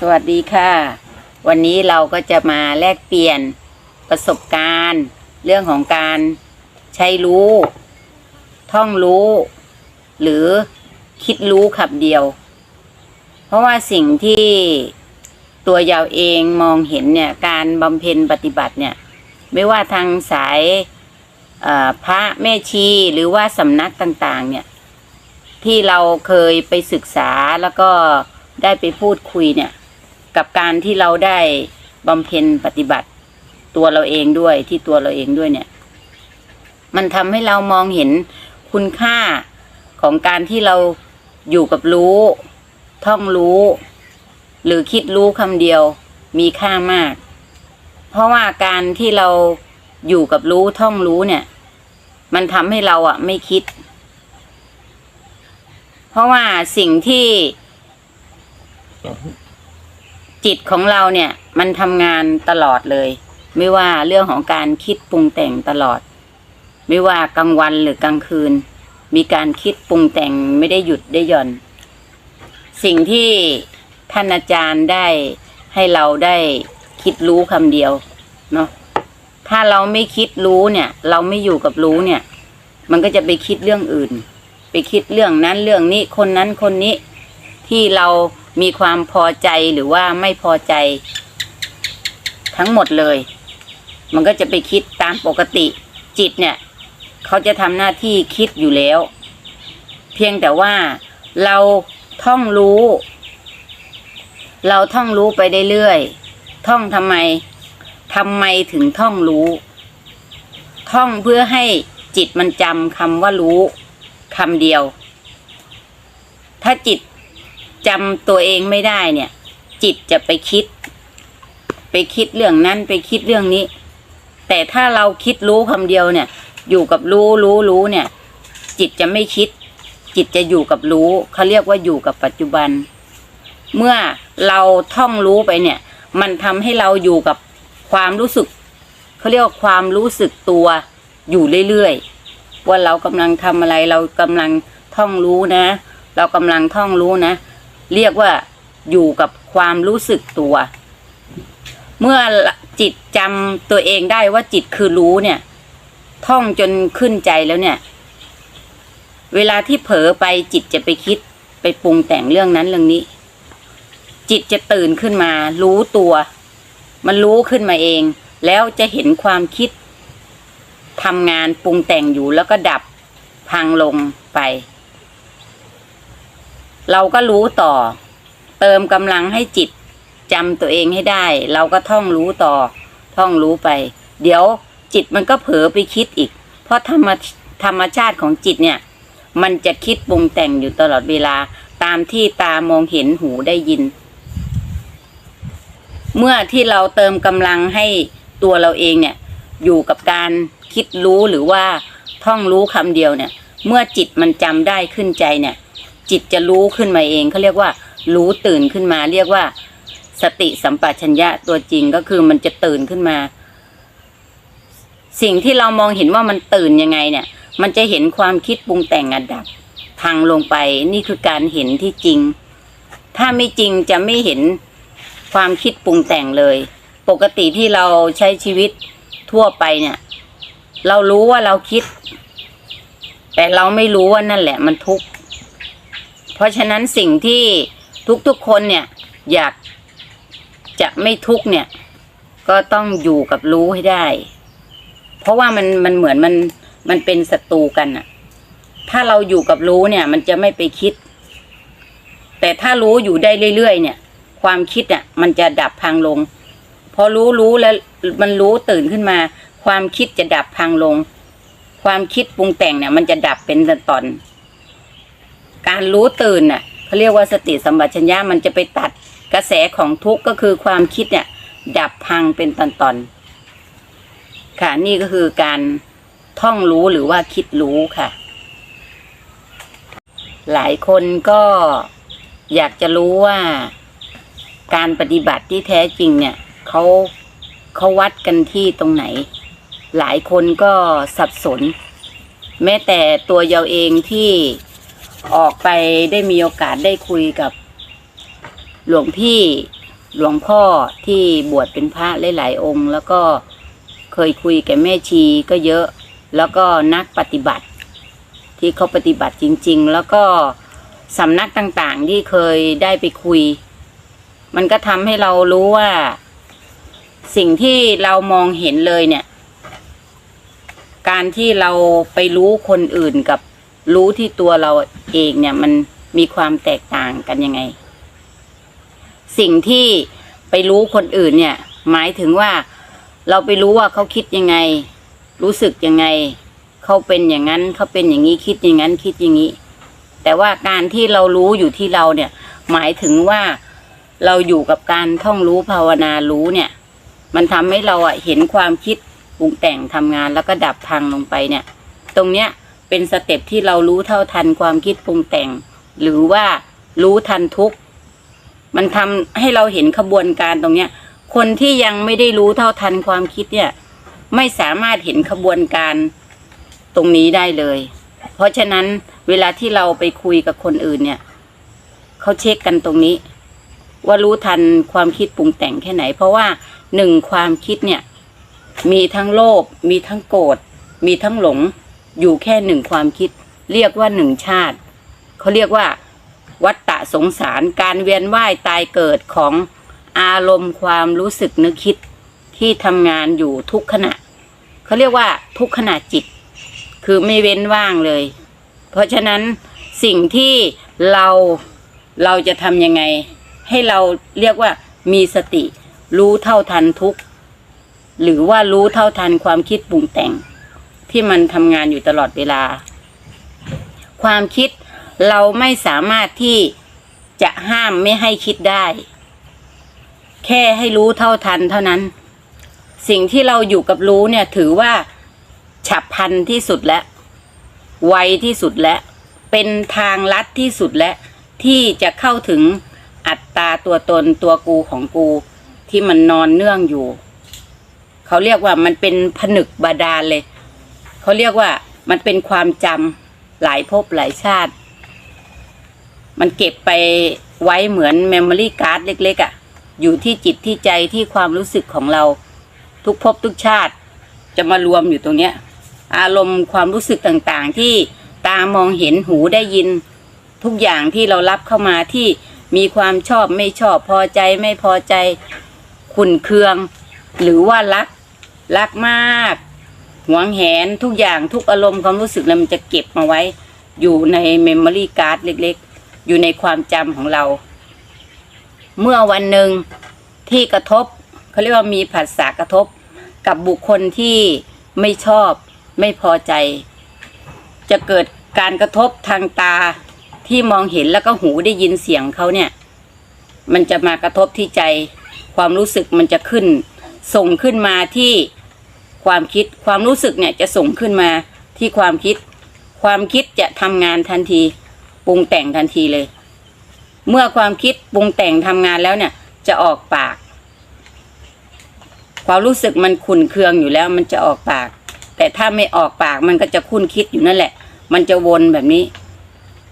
สวัสดีค่ะ วันนี้เราก็จะมาแลกเปลี่ยนประสบการณ์ เรื่องของการใช้รู้ ท่องรู้ หรือคิดรู้ขับเดียว เพราะว่าสิ่งที่ตัวยาวเองมองเห็นเนี่ยการบำเพ็ญปฏิบัติเนี่ย ไม่ว่าทางสายพระแม่ชีหรือว่าสำนักต่าง ๆ เนี่ย ที่เราเคยไปศึกษาแล้วก็ได้ไปพูดคุยเนี่ย กับการที่เราได้บำเพ็ญปฏิบัติ ตัวเราเองด้วยที่ตัวเราเองด้วยเนี่ย มันทำให้เรามองเห็นคุณค่าของการที่เราอยู่กับรู้ ท่องรู้ หรือคิดรู้คำเดียวมีค่ามาก เพราะว่าการที่เราอยู่กับรู้ท่องรู้เนี่ย มันทำให้เราอะไม่คิด เพราะว่าสิ่งที่ จิตของเราเนี่ย มันทำงานตลอดเลย ไม่ว่าเรื่องของการคิดปรุงแต่งตลอด ไม่ว่ากลางวันหรือกลางคืน มีการคิดปรุงแต่งไม่ได้หยุดได้หย่อน สิ่งที่ท่านอาจารย์ได้ให้เราได้คิดรู้คำเดียวเนาะถ้าเราไม่คิดรู้เนี่ย เราไม่อยู่กับรู้เนี่ย มันก็จะไปคิดเรื่องอื่น ไปคิดเรื่องนั้นเรื่องนี้คนนั้นคนนี้ที่เรา มีความพอใจหรือว่าไม่พอใจ ทั้งหมดเลย มันก็จะไปคิดตามปกติ จิตเนี่ย เขาจะทำหน้าที่คิดอยู่แล้ว เพียงแต่ว่าเราท่องรู้ เราท่องรู้ไปเรื่อยท่องทำไมทำไมถึงท่องรู้ ท่องเพื่อให้จิตมันจำคำว่ารู้คำเดียว ถ้าจิต จำตัวเองไม่ได้เนี่ย จิตจะไปคิด ไปคิดเรื่องนั้นไปคิดเรื่องนี้ แต่ถ้าเราคิดรู้คำเดียวเนี่ย อยู่กับรู้รู้รู้เนี่ย จิตจะไม่คิด จิตจะอยู่กับรู้เขาเรียกว่าอยู่กับปัจจุบัน เมื่อเราท่องรู้ไปเนี่ย มันทำให้เราอยู่กับความรู้สึกเขาเรียกว่าความรู้สึกตัวอยู่เรื่อยๆว่าเรากำลังทำอะไรเรากำลังท่องรู้นะ เรากำลังท่องรู้นะ เรียกว่าอยู่กับความรู้สึกตัว เมื่อจิตจำตัวเองได้ว่าจิตคือรู้เนี่ย ท่องจนขึ้นใจแล้วเนี่ย เวลาที่เผลอไปจิตจะไปคิดไปปรุงแต่งเรื่องนั้นเรื่องนี้ จิตจะตื่นขึ้นมา รู้ตัว มันรู้ขึ้นมาเอง แล้วจะเห็นความคิดทำงานปรุงแต่งอยู่แล้วก็ดับพังลงไป เราก็รู้ต่อ เติมกำลังให้จิตจำตัวเองให้ได้ เราก็ท่องรู้ต่อ ท่องรู้ไป เดี๋ยวจิตมันก็เผลอไปคิดอีก เพราะธรรมธรรมชาติของจิตเนี่ย มันจะคิดปรุงแต่งอยู่ตลอดเวลาตามที่ตามองเห็นหูได้ยิน เมื่อที่เราเติมกำลังให้ตัวเราเองเนี่ย อยู่กับการคิดรู้หรือว่าท่องรู้คำเดียวเนี่ย เมื่อจิตมันจำได้ขึ้นใจเนี่ย จิตจะรู้ขึ้นมาเองเขาเรียกว่า รู้ตื่นขึ้นมา เรียกว่า สติสัมปชัญญะตัวจริงก็คือมันจะตื่นขึ้นมา สิ่งที่เรามองเห็นว่ามันตื่นยังไงเนี่ย มันจะเห็นความคิดปรุงแต่งอันดับพังลงไปนี่คือการเห็นที่จริง ถ้าไม่จริงจะไม่เห็นความคิดปรุงแต่งเลย ปกติที่เราใช้ชีวิตทั่วไปเนี่ย เรารู้ว่าเราคิด แต่เราไม่รู้ว่านั่นแหละมันทุกข์ เพราะฉะนั้นสิ่งที่ทุกๆคนเนี่ยอยากจะไม่ทุกเนี่ย ก็ต้องอยู่กับรู้ให้ได้ เพราะว่ามันมันเหมือนมันมันเป็นศัตรูกันอะถ้าเราอยู่กับรู้เนี่ย มันจะไม่ไปคิด แต่ถ้ารู้อยู่ได้เรื่อยๆเนี่ย ความคิดอะมันจะดับพังลง พอรู้รู้แล้วมันรู้ตื่นขึ้นมา ความคิดจะดับพังลง ความคิดปรุงแต่งเนี่ย มันจะดับเป็นตอน การรู้ตื่นน่ะเขาเรียกว่าสติสัมปชัญญะมันจะไปตัดกระแสของทุกข์ก็คือความคิดเนี่ยดับพังเป็นตอนๆค่ะนี่ก็คือการท่องรู้หรือว่าคิดรู้ค่ะ หลายคนก็อยากจะรู้ว่าการปฏิบัติที่แท้จริงเนี่ยเขาเขาวัดกันที่ตรงไหน หลายคนก็สับสน แม้แต่ตัวเยาเองที่ ออกไปได้มีโอกาสได้คุยกับ หลวงพี่หลวงพ่อที่บวชเป็นพระหลายๆองค์ แล้วก็เคยคุยกับแม่ชีก็เยอะ แล้วก็นักปฏิบัติ ที่เขาปฏิบัติจริง ๆ แล้วก็สำนักต่างๆ ที่เคยได้ไปคุย มันก็ทำให้เรารู้ว่า สิ่งที่เรามองเห็นเลยเนี่ย การที่เราไปรู้คนอื่นกับ รู้ที่ตัวเราเองเนี่ยมันมีความแตกต่างกันยังไง สิ่งที่ไปรู้คนอื่นเนี่ย หมายถึงว่าเราไปรู้ว่าเขาคิดยังไง รู้สึกยังไง เขาเป็นอย่างนั้นเขาเป็นอย่างนี้คิดอย่างนั้นคิดอย่างนี้ แต่ว่าการที่เรารู้อยู่ที่เราเนี่ย หมายถึงว่าเราอยู่กับการท่องรู้ภาวนารู้เนี่ย มันทำให้เราอะเห็นความคิดปรุงแต่งทำงานแล้วก็ดับพังลงไปเนี่ย ตรงเนี้ย เป็นสเต็ปที่เรารู้เท่าทันความคิดปรุงแต่ง หรือว่ารู้ทันทุกมันทำให้เราเห็นขบวนการตรงเนี้ย คนที่ยังไม่ได้รู้เท่าทันความคิดเนี่ย ไม่สามารถเห็นขบวนการตรงนี้ได้เลย เพราะฉะนั้นเวลาที่เราไปคุยกับคนอื่นเนี่ยเขาเช็คกันตรงนี้ ว่ารู้ทันความคิดปรุงแต่งแค่ไหน เพราะว่าหนึ่งความคิดเนี่ย มีทั้งโลภมีทั้งโกรธมีทั้งหลง อยู่แค่หนึ่งความคิด เรียกว่าหนึ่งชาติ เขาเรียกว่า วัฏฏะสงสารการเวียนว่ายตายเกิดของอารมณ์ความรู้สึกนึกคิดที่ทำงานอยู่ทุกขณะ เขาเรียกว่าทุกขณะจิต คือไม่เว้นว่างเลย เพราะฉะนั้นสิ่งที่เราเราจะทำยังไง ให้เราเรียกว่ามีสติ รู้เท่าทันทุกหรือว่ารู้เท่าทันความคิดปรุงแต่ง ที่มันทำงานอยู่ตลอดเวลา ความคิดเราไม่สามารถที่จะห้ามไม่ให้คิดได้ แค่ให้รู้เท่าทันเท่านั้น สิ่งที่เราอยู่กับรู้เนี่ยถือว่าฉับพลันที่สุดและไวที่สุดและ เป็นทางลัดที่สุดและ ที่จะเข้าถึงอัตตาตัวตนตัวกูของกู ที่มันนอนเนื่องอยู่ เขาเรียกว่ามันเป็นผนึกบาดาลเลย เขาเรียกว่ามันเป็นความจำหลายภพหลายชาติ มันเก็บไปไว้เหมือนเมมโมรี่การ์ดเล็ก ๆอะ่ะ อยู่ที่จิตที่ใจที่ความรู้สึกของเรา ทุกภพทุกชาติจะมารวมอยู่ตรงเนี้ย อารมณ์ความรู้สึกต่างๆ ที่ตามองเห็นหูได้ยิน ทุกอย่างที่เรารับเข้ามาที่มีความชอบไม่ชอบพอใจไม่พอใจขุนเคือง หรือว่ารัก รักมาก หวงแหนทุกอย่างทุกอารมณ์ความรู้สึกแล้วมันจะเก็บมาไว้ อยู่ในเมมโมรี่การ์ดเล็กๆ อยู่ในความจำของเรา เมื่อวันหนึ่งที่กระทบเขาเรียกว่ามีผัสสะกระทบ กับบุคคลที่ไม่ชอบไม่พอใจ จะเกิดการกระทบทางตาที่มองเห็นแล้วก็หูได้ยินเสียงเขาเนี่ย มันจะมากระทบที่ใจ ความรู้สึกมันจะขึ้น ส่งขึ้นมาที่ ความคิดความรู้สึกเนี่ยจะส่งขึ้นมาที่ความคิด ความคิดจะทำงานทันที ปรุงแต่งทันทีเลย เมื่อความคิดปรุงแต่งทำงานแล้วเนี่ย จะออกปาก ความรู้สึกมันขุ่นเคืองอยู่แล้วมันจะออกปาก แต่ถ้าไม่ออกปากมันก็จะคุ้นคิดอยู่นั่นแหละ มันจะวนแบบนี้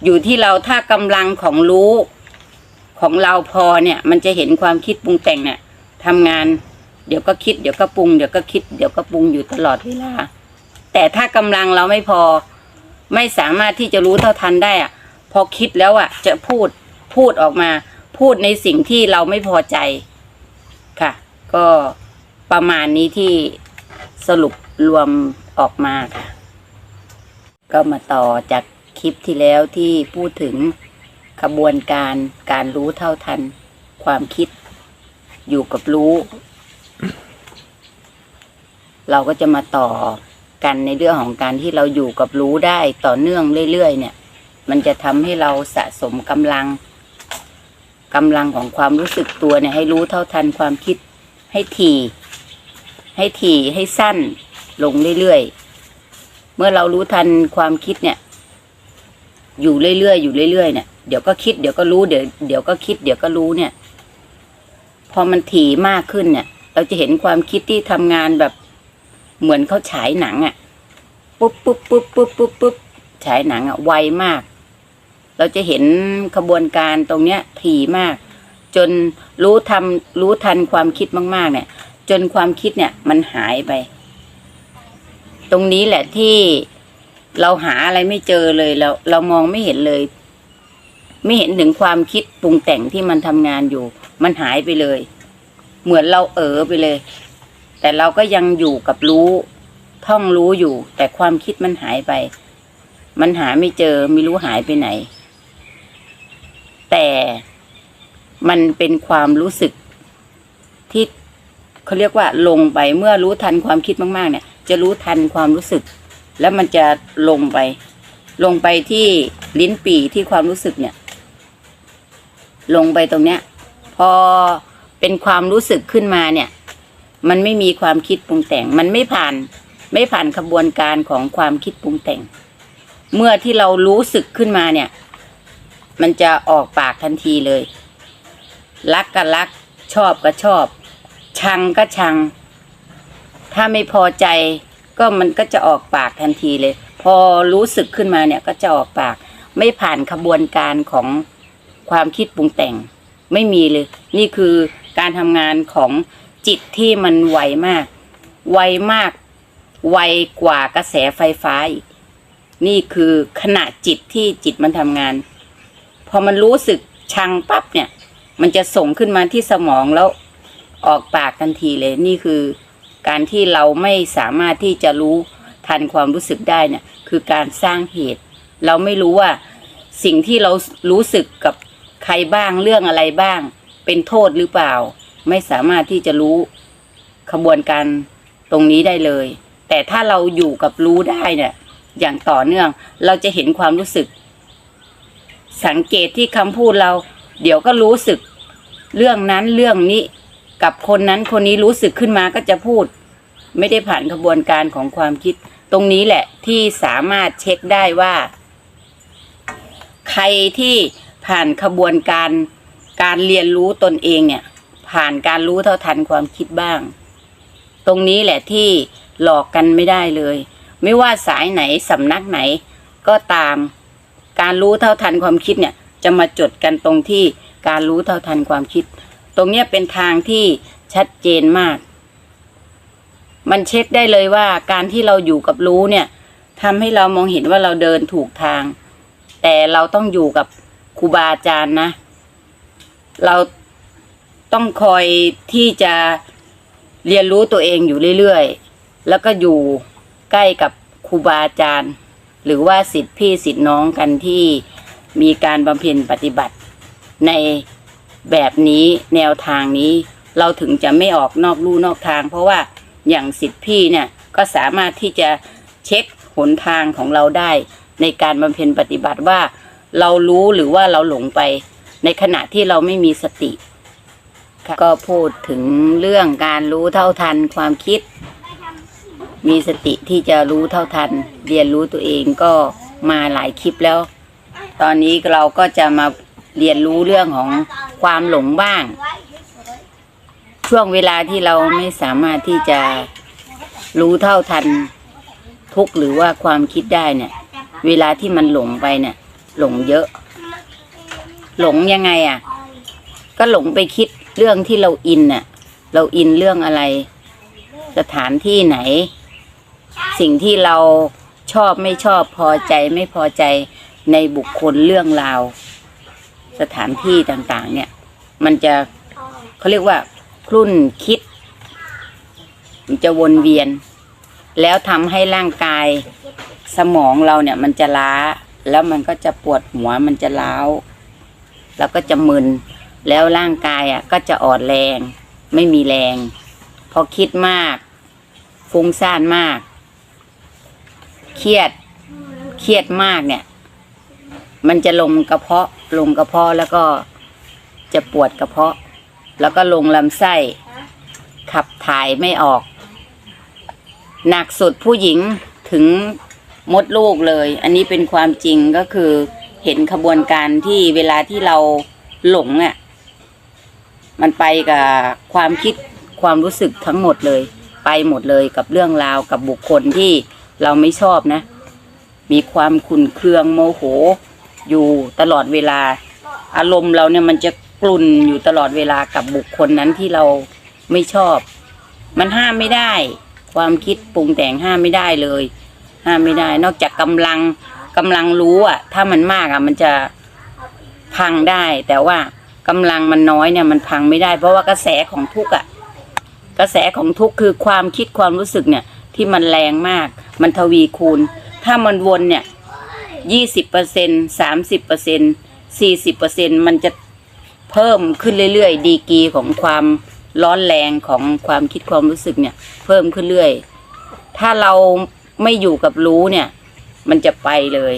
อยู่ที่เราถ้ากำลังของรู้ของเราพอเนี่ย มันจะเห็นความคิดปรุงแต่งเนี่ยทำงาน เดี๋ยวก็คิดเดี๋ยวก็ปรุงเดี๋ยวก็คิดเดี๋ยวก็ปรุงอยู่ตลอดเวลา แต่ถ้ากำลังเราไม่พอ ไม่สามารถที่จะรู้เท่าทันได้อะพอคิดแล้วอะ จะพูดพูดออกมา พูดในสิ่งที่เราไม่พอใจค่ะ ก็ประมาณนี้ที่สรุปรวมออกมาค่ะ ก็มาต่อจากคลิปที่แล้วที่พูดถึงขบวนการการรู้เท่าทัน ความคิดอยู่กับรู้ เราก็จะมาต่อกันในเรื่องของการที่เราอยู่กับรู้ได้ต่อเนื่องเรื่อยๆเนี่ย มันจะทำให้เราสะสมกำลังกำลังของความรู้สึกตัวเนี่ย ให้รู้เท่าทันความคิดให้ถี่ ให้ถี่ให้สั้นลงเรื่อยๆ เมื่อเรารู้ทันความคิดเนี่ย อยู่เรื่อยๆอยู่เรื่อยๆเนี่ยเดี๋ยวก็คิดเดี๋ยวก็รู้เดี๋ยวเดี๋ยวก็คิดเดี๋ยวก็รู้เนี่ย พอมันถี่มากขึ้นเนี่ย เราจะเห็นความคิดที่ทำงานแบบ เหมือนเขาฉายหนังอะ่ะปุ๊บปุ๊บปุ๊บปุ๊บปุ๊บปุ๊บฉายหนังอะ่ะไวมาก เราจะเห็นขบวนการตรงเนี้ยถี่มาก จนรู้ทำรู้ทันความคิดมาก ๆ เนี่ย จนความคิดเนี่ยมันหายไป ตรงนี้แหละที่เราหาอะไรไม่เจอเลยเราเรามองไม่เห็นเลย ไม่เห็นถึงความคิดปรุงแต่งที่มันทำงานอยู่ มันหายไปเลย เหมือนเราเออไปเลย แต่เราก็ยังอยู่กับรู้ ท่องรู้อยู่ แต่ความคิดมันหายไป มันหาไม่เจอไม่รู้หายไปไหน แต่มันเป็นความรู้สึกที่เขาเรียกว่าลงไปเมื่อรู้ทันความคิดมาก ๆ เนี่ย จะรู้ทันความรู้สึก แล้วมันจะลงไป ลงไปที่ลิ้นปี่ที่ความรู้สึกเนี่ย ลงไปตรงเนี้ย พอเป็นความรู้สึกขึ้นมาเนี่ย มันไม่มีความคิดปรุงแต่ง มันไม่ผ่าน ไม่ผ่านขบวนการของความคิดปรุงแต่ง เมื่อที่เรารู้สึกขึ้นมาเนี่ย มันจะออกปากทันทีเลย รักก็รัก ชอบก็ชอบ ชังก็ชัง ถ้าไม่พอใจ ก็มันก็จะออกปากทันทีเลย พอรู้สึกขึ้นมาเนี่ย ก็จะออกปาก ไม่ผ่านขบวนการของความคิดปรุงแต่ง ไม่มีเลย นี่คือการทำงานของ จิตที่มันไวมาก ไวมาก ไวกว่ากระแสไฟฟ้าอีก นี่คือขณะจิตที่จิตมันทำงาน พอมันรู้สึกชังปั๊บเนี่ย มันจะส่งขึ้นมาที่สมองแล้วออกปากทันทีเลย นี่คือการที่เราไม่สามารถที่จะรู้ทันความรู้สึกได้เนี่ย คือการสร้างเหตุ เราไม่รู้ว่าสิ่งที่เรารู้สึกกับใครบ้างเรื่องอะไรบ้าง เป็นโทษหรือเปล่า ไม่สามารถที่จะรู้ขบวนการตรงนี้ได้เลย แต่ถ้าเราอยู่กับรู้ได้เนี่ยอย่างต่อเนื่อง เราจะเห็นความรู้สึก สังเกตที่คำพูดเรา เดี๋ยวก็รู้สึก เรื่องนั้นเรื่องนี้กับคนนั้นคนนี้รู้สึกขึ้นมาก็จะพูด ไม่ได้ผ่านกระบวนการของความคิด ตรงนี้แหละที่สามารถเช็คได้ว่า ใครที่ผ่านขบวนการการเรียนรู้ตนเองเนี่ย ผ่านการรู้เท่าทันความคิดบ้าง ตรงนี้แหละที่หลอกกันไม่ได้เลย ไม่ว่าสายไหนสำนักไหน ก็ตาม การรู้เท่าทันความคิดเนี่ย จะมาจดกันตรงที่การรู้เท่าทันความคิด ตรงเนี้ยเป็นทางที่ชัดเจนมาก มันเช็คได้เลยว่าการที่เราอยู่กับรู้เนี่ยทำให้เรามองเห็นว่าเราเดินถูกทาง แต่เราต้องอยู่กับครูบาอาจารย์นะ เรา ต้องคอยที่จะเรียนรู้ตัวเองอยู่เรื่อยๆ แล้วก็อยู่ใกล้กับครูบาอาจารย์ หรือว่าสิทธิพี่สิทธิน้องกันที่มีการบำเพ็ญปฏิบัติ ในแบบนี้แนวทางนี้เราถึงจะไม่ออกนอกลู่นอกทาง เพราะว่าอย่างสิทธิพี่เนี่ยก็สามารถที่จะเช็คหนทางของเราได้ ในการบำเพ็ญปฏิบัติว่า เรารู้หรือว่าเราหลงไป ในขณะที่เราไม่มีสติ ก็พูดถึงเรื่องการรู้เท่าทันความคิด มีสติที่จะรู้เท่าทัน เรียนรู้ตัวเองก็มาหลายคลิปแล้ว ตอนนี้เราก็จะมาเรียนรู้เรื่องของความหลงบ้าง ช่วงเวลาที่เราไม่สามารถที่จะรู้เท่าทัน ทุกหรือว่าความคิดได้เนี่ย เวลาที่มันหลงไปเนี่ย หลงเยอะ หลงยังไงอะ ก็หลงไปคิด เรื่องที่เราอินน่ะ เราอินเรื่องอะไร สถานที่ไหน สิ่งที่เราชอบไม่ชอบพอใจไม่พอใจในบุคคลเรื่องราว สถานที่ต่างๆ เนี่ย มันจะเขาเรียกว่าคลุ่นคิด มันจะวนเวียน แล้วทำให้ร่างกายสมองเราเนี่ย มันจะล้า แล้วมันก็จะปวดหัวมันจะล้าว แล้วก็จะมึน แล้วร่างกายอะก็จะอ่อนแรง ไม่มีแรง พอคิดมาก ฟุ้งซ่านมาก เครียด เครียดมากเนี่ย มันจะลงกระเพาะ ลงกระเพาะแล้วก็จะปวดกระเพาะ แล้วก็ลงลำไส้ ขับถ่ายไม่ออก หนักสุดผู้หญิงถึงมดลูกเลย อันนี้เป็นความจริงก็คือเห็นขบวนการที่เวลาที่เราหลงอะ มันไปกับความคิดความรู้สึกทั้งหมดเลย ไปหมดเลยกับเรื่องราวกับบุคคลที่เราไม่ชอบนะ มีความขุนเคืองโมโห อยู่ตลอดเวลา อารมณ์เราเนี่ยมันจะกลุ่นอยู่ตลอดเวลากับบุคคลนั้นที่เราไม่ชอบ มันห้ามไม่ได้ ความคิดปรุงแต่งห้ามไม่ได้เลย ห้ามไม่ได้ นอกจากกำลังกำลังรู้อะถ้ามันมากอะมันจะพังได้แต่ว่า กำลังมันน้อยเนี่ยมันพังไม่ได้ เพราะว่ากระแสของทุกข์อะ กระแสของทุกข์คือความคิดความรู้สึกเนี่ย ที่มันแรงมาก มันทวีคูณ ถ้ามันวนเนี่ยยี่สิบเปอร์เซ็นสามสิบเปอร์เซ็นสี่สิบเปอร์เซ็นมันจะเพิ่มขึ้นเรื่อยๆ ดีกีของความร้อนแรงของความคิดความรู้สึกเนี่ย เพิ่มขึ้นเรื่อย ถ้าเราไม่อยู่กับรู้เนี่ย มันจะไปเลย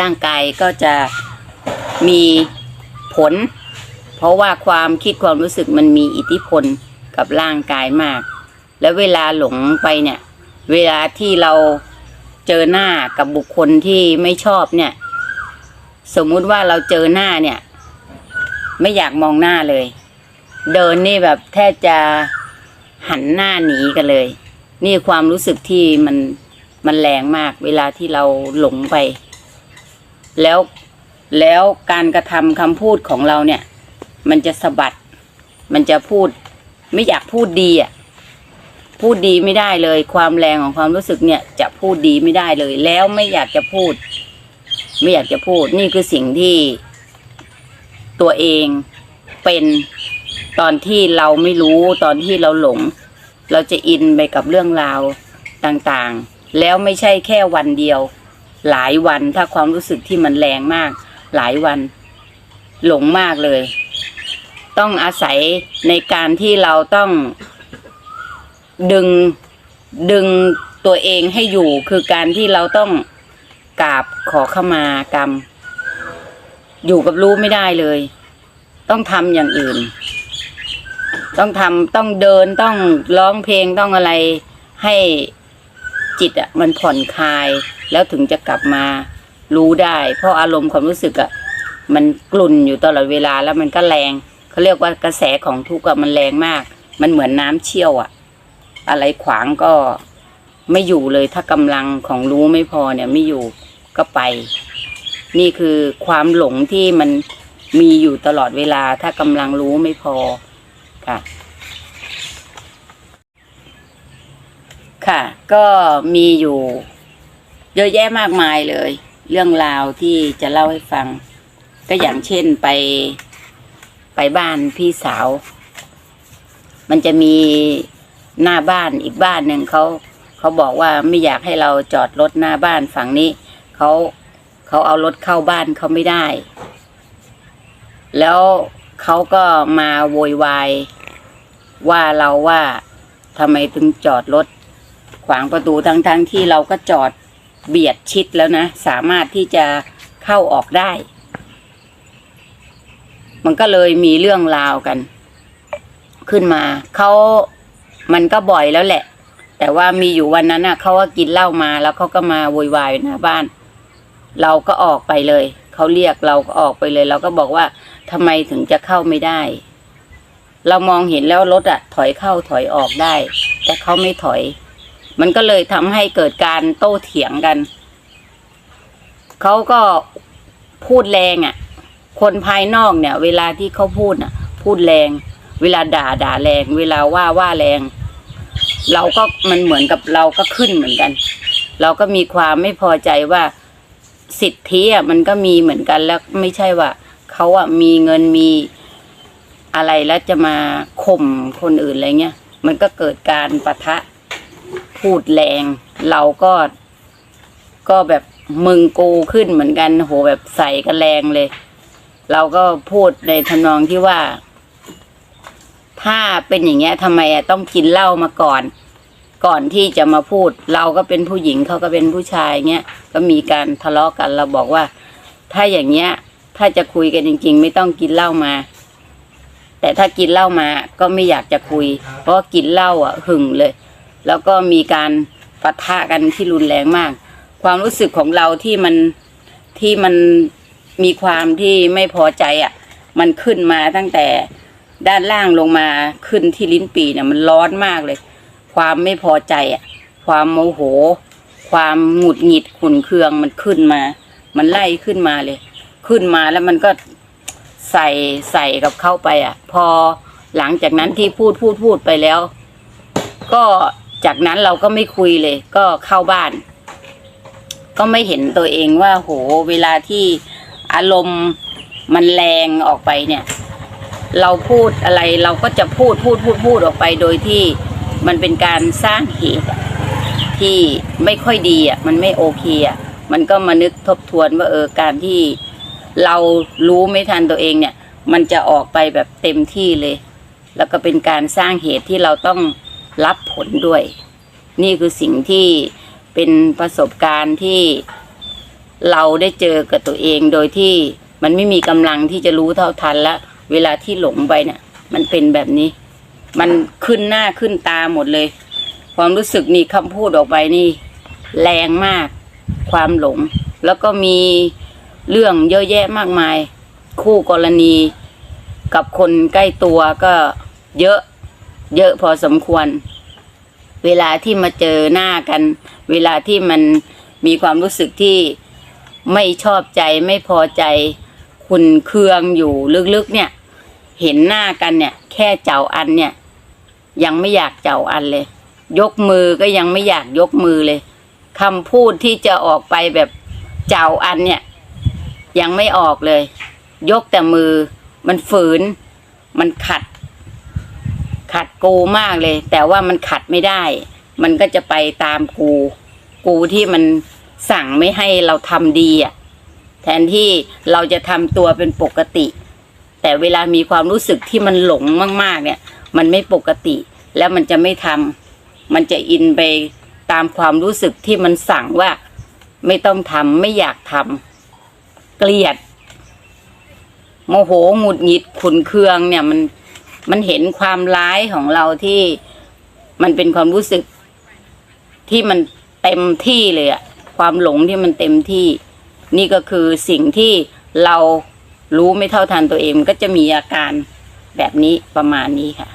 ร่างกายก็จะมี ผล เพราะว่าความคิดความรู้สึกมันมีอิทธิพลกับร่างกายมาก แล้วเวลาหลงไปเนี่ย เวลาที่เราเจอหน้ากับบุคคลที่ไม่ชอบเนี่ย สมมุติว่าเราเจอหน้าเนี่ย ไม่อยากมองหน้าเลย เดินนี่แบบแทบจะหันหน้าหนีกันเลย นี่ความรู้สึกที่มันมันแรงมาก เวลาที่เราหลงไป แล้ว แล้วการกระทำคำพูดของเราเนี่ย มันจะสะบัด มันจะพูด ไม่อยากพูดดีอะพูดดีไม่ได้เลย ความแรงของความรู้สึกเนี่ยจะพูดดีไม่ได้เลย แล้วไม่อยากจะพูด ไม่อยากจะพูด นี่คือสิ่งที่ตัวเองเป็นตอนที่เราไม่รู้ตอนที่เราหลง เราจะอินไปกับเรื่องราวต่างๆ แล้วไม่ใช่แค่วันเดียว หลายวันถ้าความรู้สึกที่มันแรงมาก หลายวัน หลงมากเลย ต้องอาศัยในการที่เราต้องดึงดึงตัวเองให้อยู่คือการที่เราต้องกราบขอขมากรรม อยู่กับรู้ไม่ได้เลย ต้องทำอย่างอื่น ต้องทำต้องเดินต้องร้องเพลงต้องอะไรให้จิตอะมันผ่อนคลายแล้วถึงจะกลับมา รู้ได้ เพราะอารมณ์ความรู้สึกอะมันกลุ่นอยู่ตลอดเวลาแล้วมันก็แรงเขาเรียกว่ากระแสของทุกข์อะมันแรงมาก มันเหมือนน้ำเชี่ยวอะอะไรขวางก็ไม่อยู่เลยถ้ากำลังของรู้ไม่พอเนี่ยไม่อยู่ก็ไป นี่คือความหลงที่มันมีอยู่ตลอดเวลา ถ้ากำลังรู้ไม่พอค่ะค่ะ ก็มีอยู่เยอะแยะมากมายเลย เรื่องราวที่จะเล่าให้ฟัง ก็อย่างเช่นไปไปบ้านพี่สาว มันจะมีหน้าบ้านอีกบ้านหนึ่งเขาเขาบอกว่าไม่อยากให้เราจอดรถหน้าบ้านฝั่งนี้เขาเขาเอารถเข้าบ้านเขาไม่ได้ แล้วเขาก็มาโวยวายว่าเราว่าทำไมถึงจอดรถขวางประตูทั้งๆทที่เราก็จอด เบียดชิดแล้วนะ สามารถที่จะเข้าออกได้ มันก็เลยมีเรื่องราวกัน ขึ้นมาเขามันก็บ่อยแล้วแหละ แต่ว่ามีอยู่วันนั้นน่ะเขาก็กินเหล้ามาแล้วเขาก็มาโวยวายหน้าบ้าน เราก็ออกไปเลยเขาเรียกเราก็ออกไปเลย เราก็บอกว่าทำไมถึงจะเข้าไม่ได้ เรามองเห็นแล้วรถอะถอยเข้าถอยออกได้ แต่เขาไม่ถอย มันก็เลยทำให้เกิดการโต้เถียงกัน เขาก็พูดแรงอะ่ะ คนภายนอกเนี่ย เวลาที่เขาพูดอะ พูดแรง เวลาด่าด่าแรง เวลาว่าว่าแรง เราก็มันเหมือนกับเราก็ขึ้นเหมือนกัน เราก็มีความไม่พอใจว่าสิทธิอะมันก็มีเหมือนกันแล้วไม่ใช่ว่าเขาอะมีเงินมีอะไรแล้วจะมาข่มคนอื่นอะไรเงี้ย มันก็เกิดการประทะ พูดแรง เราก็ ก็แบบมึงกูขึ้นเหมือนกันโหแบบใส่กันแรงเลย เราก็พูดในทำนองที่ว่า ถ้าเป็นอย่างเงี้ยทำไมต้องกินเหล้ามาก่อน ก่อนที่จะมาพูด เราก็เป็นผู้หญิงเขาก็เป็นผู้ชายเงี้ยก็มีการทะเลาะกันเราบอกว่า ถ้าอย่างเงี้ย ถ้าจะคุยกันจริง ๆ ไม่ต้องกินเหล้ามาแต่ถ้ากินเหล้ามาก็ไม่อยากจะคุย เพราะกินเหล้าอะหึงเลย แล้วก็มีการปะทะกันที่รุนแรงมาก ความรู้สึกของเราที่มันที่มันมีความที่ไม่พอใจอะ มันขึ้นมาตั้งแต่ด้านล่างลงมาขึ้นที่ลิ้นปีเนี่ยมันร้อนมากเลย ความไม่พอใจอะ ความโมโห ความหงุดหงิดขุนเคืองมันขึ้นมา มันไล่ขึ้นมาเลย ขึ้นมาแล้วมันก็ใส่ใส่กับเข้าไปอะ พอหลังจากนั้นที่พูดพูดพูดไปแล้ว ก็ จากนั้นเราก็ไม่คุยเลย ก็เข้าบ้าน ก็ไม่เห็นตัวเองว่า โห เวลาที่อารมณ์มันแรงออกไปเนี่ย เราพูดอะไรเราก็จะพูดพูดพูดพูดออกไปโดยที่มันเป็นการสร้างเหตุที่ไม่ค่อยดีอะมันไม่โอเคอะมันก็มานึกทบทวนว่าเออการที่เรารู้ไม่ทันตัวเองเนี่ย มันจะออกไปแบบเต็มที่เลย แล้วก็เป็นการสร้างเหตุที่เราต้อง รับผลด้วย นี่คือสิ่งที่เป็นประสบการณ์ที่เราได้เจอกับตัวเองโดยที่มันไม่มีกำลังที่จะรู้เท่าทันและเวลาที่หลงไปเนี่ย มันเป็นแบบนี้ มันขึ้นหน้าขึ้นตาหมดเลย ความรู้สึกนี่คำพูดออกไปนี่ แรงมาก ความหลง แล้วก็มีเรื่องเยอะแยะมากมาย คู่กรณี กับคนใกล้ตัวก็เยอะ เยอะพอสมควร เวลาที่มาเจอหน้ากัน เวลาที่มันมีความรู้สึกที่ไม่ชอบใจไม่พอใจ คุณเคืองอยู่ลึกๆเนี่ย เห็นหน้ากันเนี่ย แค่เจ้าอันเนี่ย ยังไม่อยากเจ้าอันเลย ยกมือก็ยังไม่อยากยกมือเลยคำพูดที่จะออกไปแบบเจ้าอันเนี่ย ยังไม่ออกเลย ยกแต่มือ มันฝืน มันขัด ขัดกูมากเลย แต่ว่ามันขัดไม่ได้ มันก็จะไปตามกู กูที่มันสั่งไม่ให้เราทำดีอะแทนที่เราจะทำตัวเป็นปกติ แต่เวลามีความรู้สึกที่มันหลงมาก ๆ เนี่ย มันไม่ปกติ แล้วมันจะไม่ทำมันจะอินไปตามความรู้สึกที่มันสั่งว่า ไม่ต้องทำไม่อยากทำเกลียด โมโหหงุดหงิดขุนเคืองเนี่ยมัน มันเห็นความร้ายของเราที่มันเป็นความรู้สึกที่มันเต็มที่เลยอะความหลงที่มันเต็มที่ นี่ก็คือสิ่งที่เรารู้ไม่เท่าทันตัวเองก็จะมีอาการแบบนี้ประมาณนี้ค่ะ